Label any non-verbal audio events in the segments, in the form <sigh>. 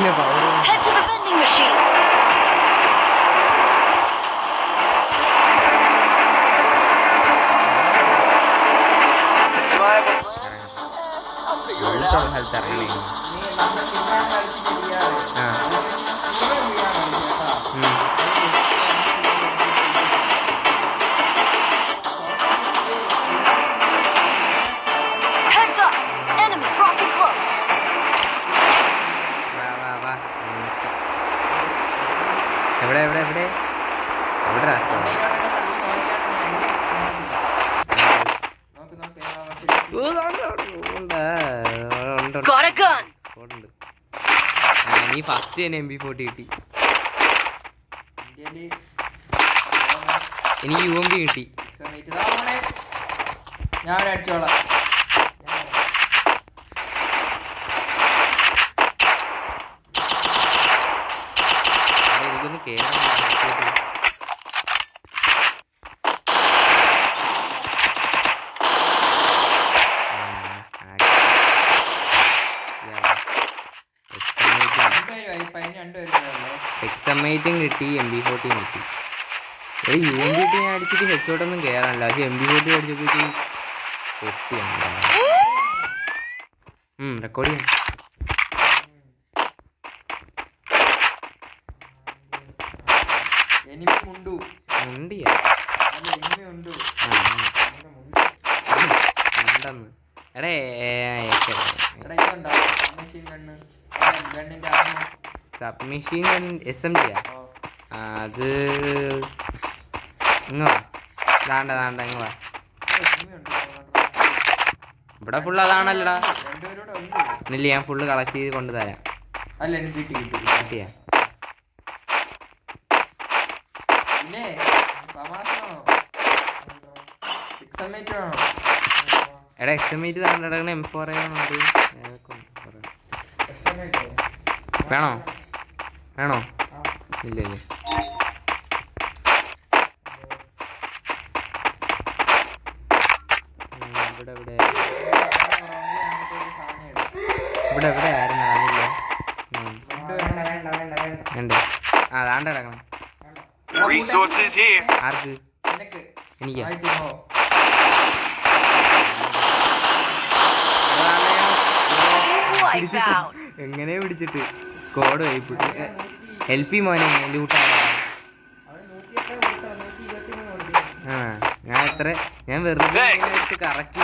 talking about? Head to the vending machine. ಹೇಳ್ತಾರೆ നീ first തന്നെ എം ബി ഫോർട്ടി കിട്ടി. എനിക്ക് യു എം ബി കിട്ടി. ഞാൻ അടിച്ചോളാം എനിക്കൊന്ന് കേറാൻ എക്സമേറ്റും കിട്ടി എം ബി ഫോർട്ടിയും കിട്ടി. ഒരു യു എം ബി ടി ഞാൻ അടിച്ചിട്ട് ഹെച്ചോട്ടൊന്നും കയറാനില്ല പക്ഷെ എം ബി ഫോർട്ടി അടിച്ചപ്പോഴത്തേക്ക് റെക്കോർഡ് ചെയ്യാം. മുണ്ടിയാ. ഉണ്ടെന്ന്. എടേ എടാ ഇതുണ്ടോ ഗണ്ണിന്റെ ഗണ്ണ് ഗണ്ണിന്റെ മെഷീൻ എസ് എം ഡിയാ? അത് ഇങ്ങാണ്ട ദാണ്ട ദാണ്ട ഇങ്ങ് ഇവിടെ ഫുൾ അതാണല്ലോടാ. ഇന്നില്ല ഞാൻ ഫുള്ള് കളക്ട് ചെയ്ത് കൊണ്ടുതരാം അല്ല എനിക്ക് കിട്ടി കിട്ടി കിട്ടിയാ പിന്നെ തമാശയാണോ സിക്സ് എം ആണോ? എടാ എക്സമേറ്റ് താണ്ടടക്കണ എം ഫോർ? കുറേ. വേണോ? വേണോ ഇല്ല ഇല്ല. ഇവിടെ ഇവിടെ. ഇവിടെ ഇവിടെ ആയിരുന്നു. ഉണ്ട്. ആ കിടക്കണം. ആർക്ക്? എനിക്കാ. എങ്ങനെ പിടിച്ചിട്ട്? കോഡ് കഴിപ്പിട്ട് ഹെൽപ്പി പി മോനെ ലൂട്ടാ. ആ ഞാൻ എത്ര ഞാൻ വെറുതെ. കറക്റ്റ്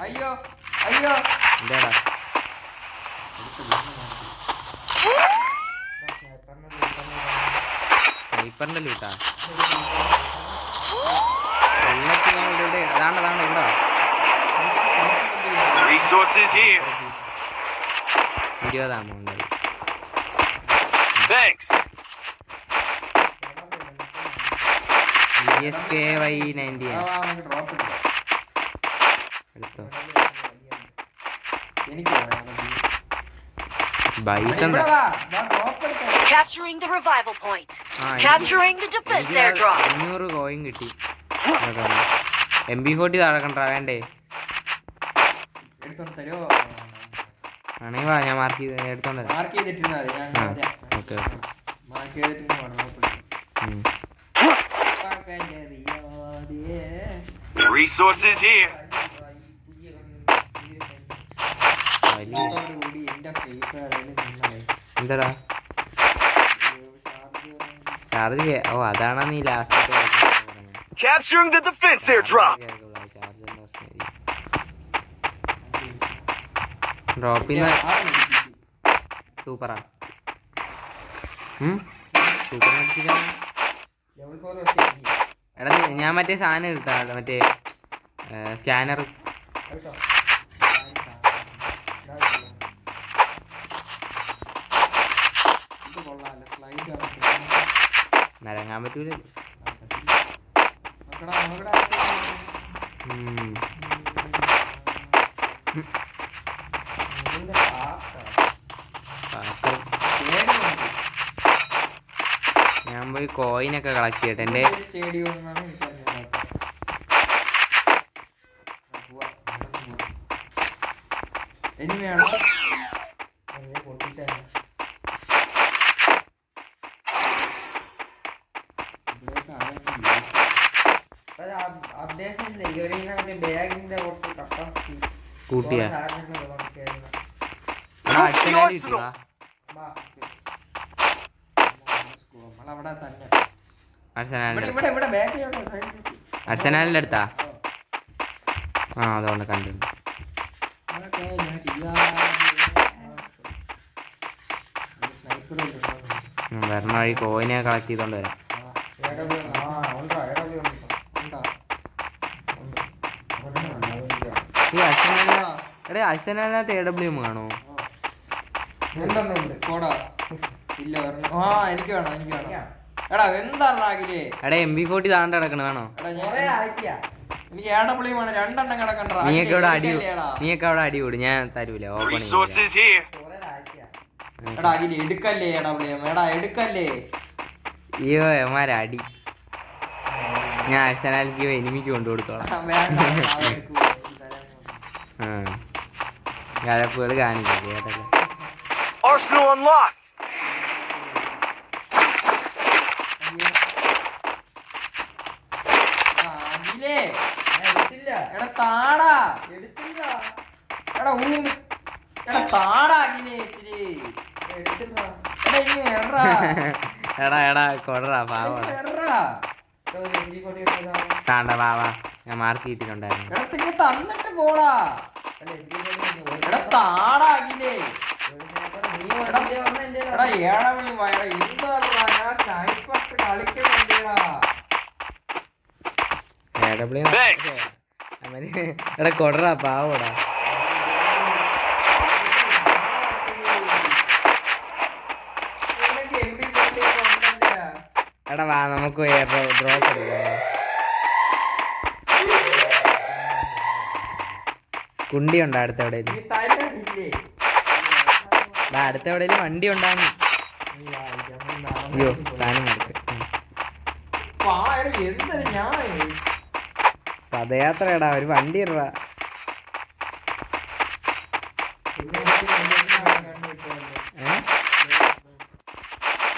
അയ്യോ അയ്യോ. എന്താടാ? സ്നൈപ്പറിന്റെ ലൂട്ടാ. അതാണ് ഞാൻ ഇവിടെ റിസോഴ്സസ് അതാണ്ട് അതാണ്ട് ഇവിടെ വാ. Resources here. ഇരുപതാമോ ഉണ്ട് Thanks. G S K Y ninety എടുത്തോ Capturing the revival point. Capturing the defense airdrop. അഞ്ഞൂറ് കോയിൻ കിട്ടി എം ബി ഫോർട്ടി താഴെ കണ്ടാ വേണ്ടേ എടുത്തോ തരുമോ ആണെങ്കിൽ വാ ഞാൻ മാർക്ക് ചെയ്ത് എടുത്തോണ്ട് വരാം. മാർക്ക് ചെയ്തിട്ടുണ്ട് ഞാൻ ആ, വരാം. ഓക്കെ മാർക്ക് ചെയ്തിട്ട് ഡ്രോപ്പ് Resources here. എന്താടാ ചാർജ് ഓ അതാണ് നീ last Capturing the defense airdrop. ഡ്രോപ്പിന്ന് സൂപ്പറാ. സൂപ്പർ എടാ ഞാൻ മറ്റേ സാധനം എടുത്താ മറ്റേ സ്കാനർ. നരങ്ങാൻ പറ്റൂല. ഉം. ഞാൻ പോയി കോയിൻ ഒക്കെ കളക്ട് ചെയ്യട്ടെ. എന്റെ അപ്ഡേഷൻ ഇല്ല. ഇവരിങ്ങനെ ബാഗിന്റെ കുറച്ച് കപ്പാസിറ്റി കൂട്ടിയാ. സാധനങ്ങൾ നോക്കിയായിരുന്നു എടാ അച്ഛനാടി കിട്ടിയതാ ബാ നമ്മളവിടെ തന്നെ. ഇവിടെ അച്ഛനാലിന്റെ ഇവിടെ ഇവിടെ ബാക്കിലുണ്ട് സൈഡിൽ അച്ഛനാലിന്റെ അടുത്താ? ആ അതുകൊണ്ട് കണ്ടു വരണ വഴി കോയിനെ കളക്ട് ചെയ്തോണ്ട് വരാം ഈ അച്ഛനാലിന എടേ അച്ഛനാലിനകത്ത് എ ഡബ്ല്യു എം കാണോ ഇല്ല ഒരെണ്ണം. ആ എനിക്ക് വേണം എനിക്ക് വേണം. എടാ എടാ എം ബി ഫോർട്ടി താണ്ട് എനിക്ക് വേണം. രണ്ടെണ്ണം കിടക്കണ്ട. നീയൊക്കെ അവിടെ അടി നീയൊക്കെ അവിടെ അടി കൂടും. ഞാൻ തരൂല. ഓപ്പൺ എടാ എടുക്കല്ലേ എടാ എടുക്കല്ലേ? അയ്യോ എമാരെ അടി. ഞാൻ എനിമിക്ക് കൊണ്ടു കൊടുത്തോളാം. കലപ്പുകൾ കാണിക്കും കേട്ടല്ലോ. Arsenal unlocked. ആ, എടാ താടാ. <laughs> എടാ കൊടറാ താണ്ട ഞാൻ മാർക്ക് തിങ്ങ തന്നിട്ട് പോടാ അഖിലേ എടാ വയറ എന്താ ഞാൻ കളിക്കുന്നുണ്ടേടാ. എടാ കൊടറാ പാവടാ. എടാ വാ നമുക്ക് ഡ്രോപ്പ് എടുക്കാം. കുണ്ടി ഉണ്ടോ അടുത്ത എവിടെയും നീ അടുത്ത എവിടെയും വണ്ടി ഉണ്ടാകുന്നു അയ്യോ സാധനം എടുത്ത് പദയാത്രയടാ ഒരു വണ്ടി ഇടടാ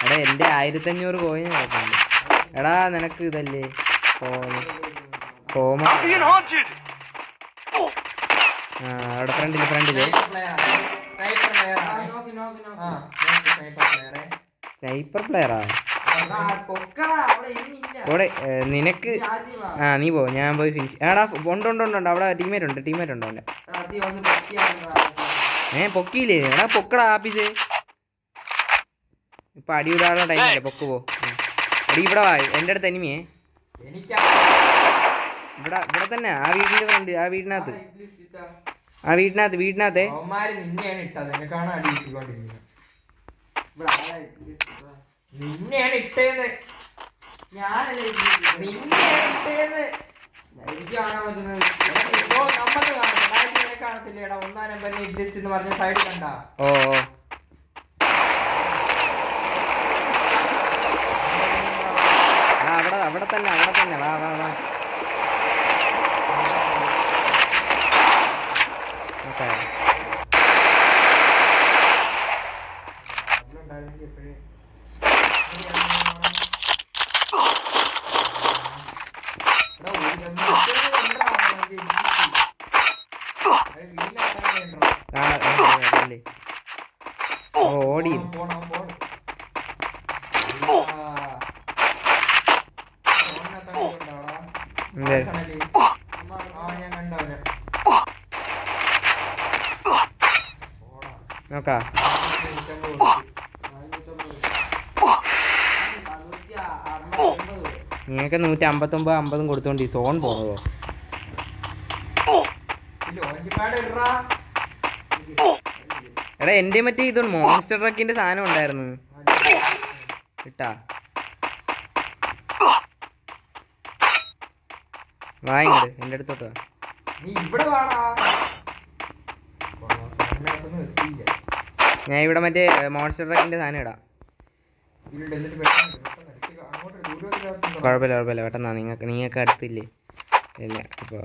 എടാ എന്റെ ആയിരത്തി അഞ്ഞൂറ് കോയിൻ എടാ നിനക്ക് ഇതല്ലേ? കോമ അവിടെ ഫ്രണ്ടിൽ ഫ്രണ്ടിൽ സ്നൈപ്പർ പ്ലെയറാ അവിടെ നിനക്ക് ആ നീ പോ ഞാൻ പോയി ഫിനിഷ് ആടാ ഉണ്ട് ഉണ്ട് ഉണ്ട് ഉണ്ട് അവിടെ ടീമേറ്റ് ഉണ്ട് ടീമേറ്റ് ഉണ്ട് അവന്റെ ഏ പൊക്കിയില്ലേ? എടാ പൊക്കടാ ആപ്പീസ്. ഇപ്പൊ അടി വിടാനുള്ള ടൈമല്ലേ പൊക്ക് പോ. അടി ഇവിടെ വാ എന്റെ അടുത്ത് എനിമിയേ ഇവിടെ ഇവിടെ തന്നെ ആ വീടിന്റെ ഫ്രണ്ട് ആ വീടിനകത്ത്. ആ വീടിനകത്ത് വീടിനകത്ത്. അവന്മാര് നിന്നെയാണ് ഇട്ടത്. അടി നിന്നെയാണ് ഇട്ടേന്ന്. നിന്നെയാണ് ഇട്ടേന്ന്. ഓ നമ്മക്ക് കാണത്തില്ല. ബാക്കി നിനക്ക് കാണത്തില്ലേടാ. ഒന്നാം നമ്പറിന് ഇഡ്ലിസ്റ്റ് എന്ന് പറഞ്ഞ സൈഡ് കണ്ട? ഓ അവിടെ അവിടെ തന്നെ അവിടെ തന്നെ. വാ വാ വാ. ഓക്കെ ഉണ്ടായിരുന്നെങ്കിൽ എപ്പോഴേ കാണാ ഓ ഓടി എന്ത്? നോക്കാ നിങ്ങൾക്ക് നൂറ്റി അമ്പത്തൊമ്പത് അമ്പതും കൊടുത്തോണ്ട് സോൺ പോകുമോ എടാ എന്റെ മറ്റേ ഇത് മോൺസ്റ്റർ ട്രക്കിന്റെ സാധനം ഉണ്ടായിരുന്നു. കിട്ടാ വാങ്ങിട്ട് എന്റെ അടുത്തോട്ട് ഇവിടെ ഞാൻ ഇവിടെ മറ്റേ മോൺസ്റ്റർ ട്രക്കിന്റെ സാധനം ഇടാം. കുഴപ്പമില്ല കുഴപ്പമില്ല. പെട്ടെന്നാ നിങ്ങൾക്ക് നിങ്ങൾക്ക് അടുത്തില്ലേ? ഇല്ല അപ്പോൾ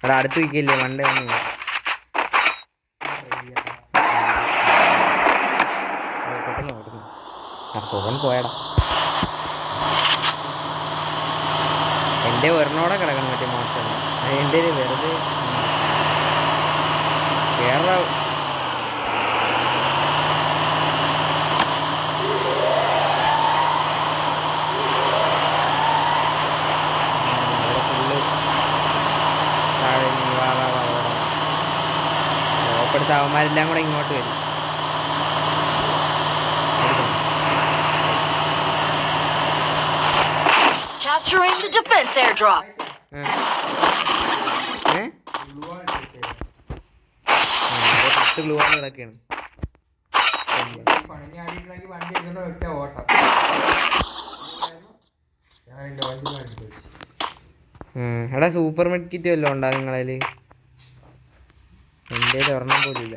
അവിടെ അടുത്ത് വയ്ക്കില്ലേ ആ ഫോൺ പോയടാ. എൻ എന്റെ ഒരെണ്ണോടെ കിടക്കണം മറ്റേ മോശം എന്റെ വെറുതെ കേരള അവിടെ ഫുള്ള് താഴെ ഇങ്ങ് വാ വാ വാ വാ ഓപ്പെടുത്ത അവന്മാരെല്ലാം കൂടെ ഇങ്ങോട്ട് വരും. Capturing the defense airdrop. പത്ത് ഗ്ലൂ ആണ് കിടക്കുകയാണ്. എടാ സൂപ്പർ മെഡ് കിറ്റ് വല്ലതും ഉണ്ടാ നിങ്ങളതിൽ എന്റെ ഒരെണ്ണം പോലും ഇല്ല.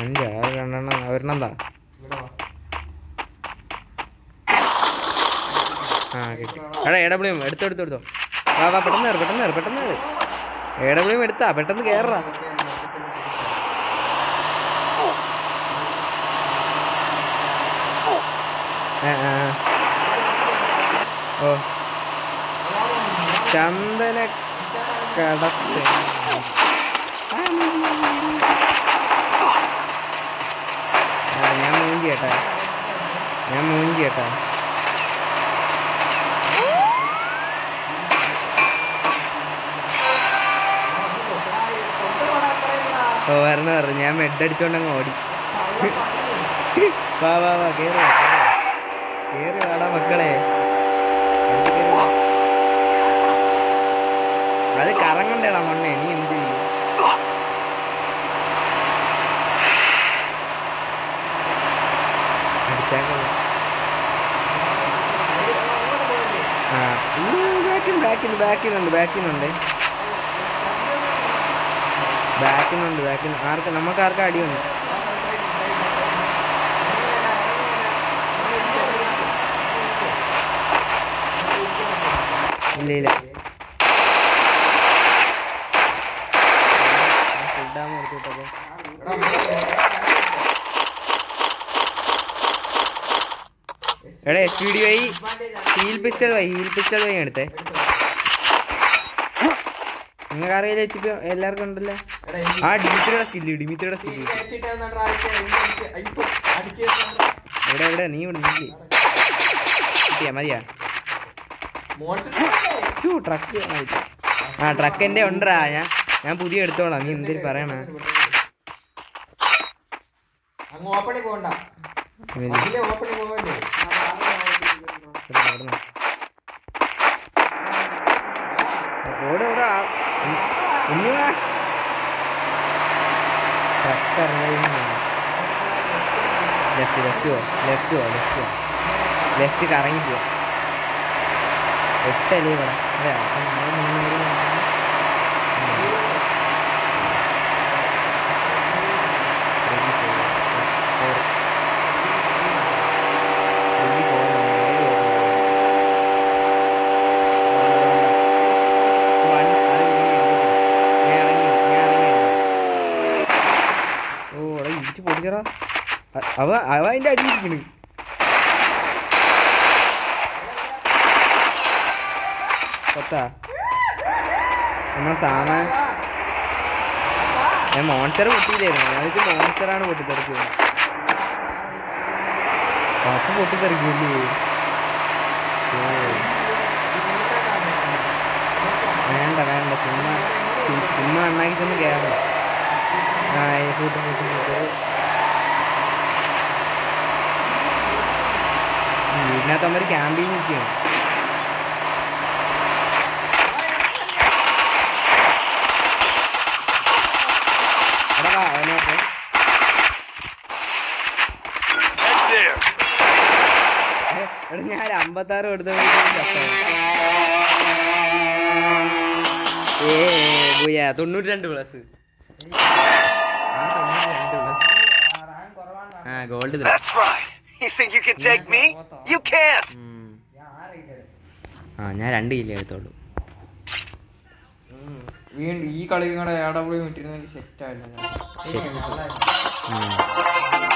അഞ്ച് രണ്ടെണ്ണം ഒരെണ്ണം എന്താ? ആ കിട്ടി. എടാ എ ഡബ്ല്യു എം എടുത്തോ എടുത്തോ എടുത്തോ. വാ വാ പെട്ടെന്ന് കയറി പെട്ടെന്ന് കയറി പെട്ടെന്ന് കയറി എ ഡബ്ല്യു എം എടുത്താ പെട്ടെന്ന് കയറാ. ഓ. ചന്ദന കടത്ത് ഞാൻ മൂഞ്ചി കേട്ടാ ഞാൻ മൂഞ്ചി കേട്ടാ വരണ പറഞ്ഞു ഞാൻ മെഡ് അടിച്ചോണ്ട് അങ്ങ് ഓടി. <laughs> വാ വാ വാ. കേറി. കേറി. വാടാ മക്കളെ വണ്ടി കേറി വാ. അത് കറങ്ങണ്ടേടാ മണ്ണേ നീ എന്ത് ചെയ്യും? നമുക്ക് ആർക്കും അടിയുണ്ട് ഇല്ല ഇല്ല. എടാ S V D Y heal pistol Y heal pistol Y എടുത്തേ. നിങ്ങൾക്ക് അറിയില്ല വെച്ചിട്ട് എല്ലാവർക്കും ഉണ്ടല്ലേ? ആ ഡിമിത്രിയുടെ സ്കില്ല് ഡിമിത്രിയുടെ സ്കില്ല് എവിടെ എവിടെ? നീ ഇവിടെ മതിയാ. ട്രക്ക് ആ ട്രക്ക് എന്റെ ഉണ്ടാ ഞാൻ ഞാൻ പുതിയ എടുത്തോളാം. നീ എന്തേലും പറയണ? ഓപ്പണി പോകണ്ട? പോവല്ലേ ഓടെ ഓടെ ലെഫ്റ്റ് ലെഫ്റ്റ് പോ ലെഫ്റ്റ് പോ ലെഫ്റ്റ് പോ ലെഫ്റ്റ് കറങ്ങി പോവാ. എട്ടല്ലേ ഇവിടെ? അതെ അപ്പം നമ്മൾ മുന്നേറി അവ അവ അതിന്റെ അടിയിരിക്കണ് പത്താ നമ്മളെ സാമാൻ ഞാൻ മോൺസ്റ്റർ പൊട്ടിയില്ലായിരുന്നു. ഞാൻ മോൺസ്റ്ററാണ് പൊട്ടിത്തെറിച്ചത്. അപ്പൊ പൊട്ടിത്തെറിക്കില്ലേ വേണ്ട വേണ്ട. ചുമ്മാ ചുമ്മാ എണ്ണാക്കി ചെന്ന് കയറണം ആ ഫൂട്ട് ഫൂട്ട് ഫൂട്ട് വീടിനകത്ത് അവർ ക്യാമ്പിങ് നിൽക്കുകയാണ്. എടാ ഞാൻ അമ്പത്താറ് കൊടുത്ത തൊണ്ണൂറ്റി രണ്ട് പ്ലസ്. ആ gold. You think you can take me? You can't. ആ ഞാൻ രണ്ട് കിലോ എടുത്തോളൂ. വീണ്ടും ഈ കളി കൂടെ എവിടെ പോയി വിട്ടിരുന്നെങ്കിൽ സെറ്റ് ആയില്ല ഉം.